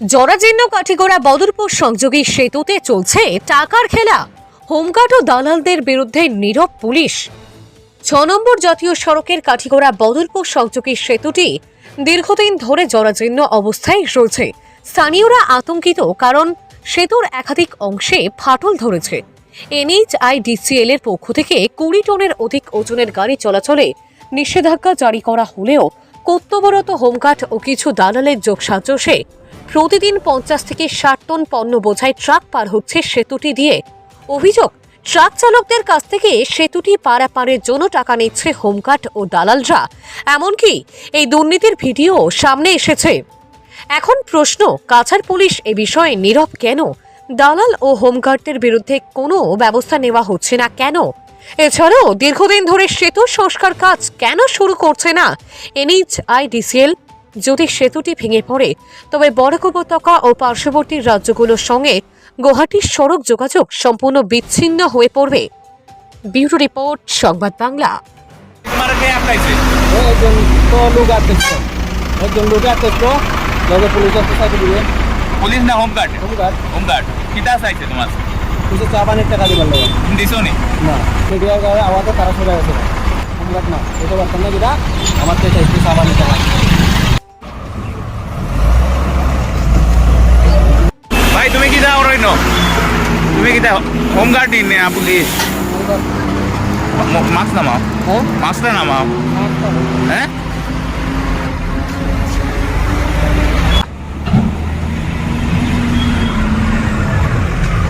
জরাজীর্ণ কাঠিগোড়া বদরপুর সংযোগী সেতুতে চলছে টাকার খেলা। হোমগার্ড ও দালালদের বিরুদ্ধে নীরব পুলিশ। ছ নম্বর জাতীয় সড়কের কাঠিগোড়া বদরপুর সংযোগী সেতুটি দীর্ঘদিন ধরে জরাজীর্ণ অবস্থায় রয়েছে। স্থানীয়রা আতঙ্কিত কারণ সেতুর একাধিক অংশে ফাটল ধরেছে। এনএইচআইডিসিএল এর পক্ষ থেকে কুড়ি টনের অধিক ওজনের গাড়ি চলাচলে নিষেধাজ্ঞা জারি করা হলেও কর্তব্যরত হোমগার্ড ও কিছু দালালের যোগসাজশে প্রতিদিন পঞ্চাশ থেকে ষাট টন পণ্য বোঝাই ট্রাক পার হচ্ছে সেতুটি দিয়ে। অভিযোগ, ট্রাক চালকদের কাছ থেকে সেতুটি পারাপারের জন্য টাকা নিচ্ছে হোমগার্ড ও দালালরা। এমনকি এই দুর্নীতির ভিডিও সামনে এসেছে। এখন প্রশ্ন, কাছাড় পুলিশ এ বিষয়ে নীরব কেন? দালাল ও হোমগার্ডদের বিরুদ্ধে কোনো ব্যবস্থা নেওয়া হচ্ছে না কেন? এছাড়াও দীর্ঘদিন ধরে সেতু সংস্কার কাজ কেন শুরু করছে না? এনএইচআইডিসিএল যদি সেতুটি ভেঙে পড়ে তবে বরাক উপত্যকা ও পার্শ্ববর্তী রাজ্যগুলোর সঙ্গে গুয়াহাটির সড়ক যোগাযোগ সম্পূর্ণ বিচ্ছিন্ন হয়ে পড়বে। ব্যুরো রিপোর্ট সংবাদ বাংলা। তোমার কে আটকাইছে একজন তো লোক আসতেছিল একজন লোক আসতেছিল লগে পুলিশ আসতে সাইডে না হোমগার্ড? হোমগার্ড। হোমগার্ড। কিতা চাইছে তোমার? কিছু চা পানির টাকা দিবার লাগে দিছো নি? না মিডিয়ার গায়ে আওয়াজে তারা সরে গেছে হোমগার্ড না এটা পারতাম যেটা আমার চাইছে চা পানির টাকা তুমি কি যাও রইন তুমি কি হোমগার্ড নি না নামাও? মাস্ক